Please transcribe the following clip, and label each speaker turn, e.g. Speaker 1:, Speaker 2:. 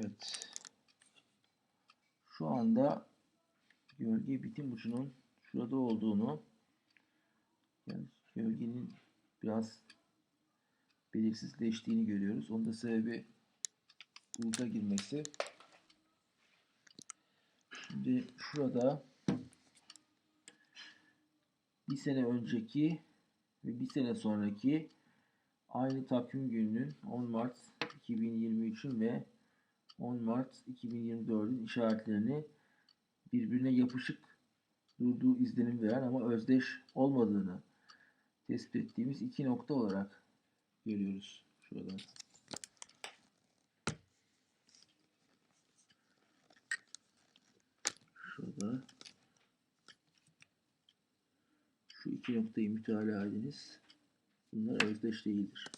Speaker 1: Evet. Şu anda gölge bitim ucunun şurada olduğunu yani gölgenin biraz belirsizleştiğini görüyoruz. Onun da sebebi buluta girmesi. Şimdi şurada bir sene önceki ve bir sene sonraki aynı takvim gününün 10 Mart 2023'ün ve 10 Mart 2024'ün işaretlerini birbirine yapışık durduğu izlenim veren ama özdeş olmadığını tespit ettiğimiz iki nokta olarak görüyoruz şurada. Şurada şu iki noktayı mütalaa ediniz. Bunlar özdeş değildir.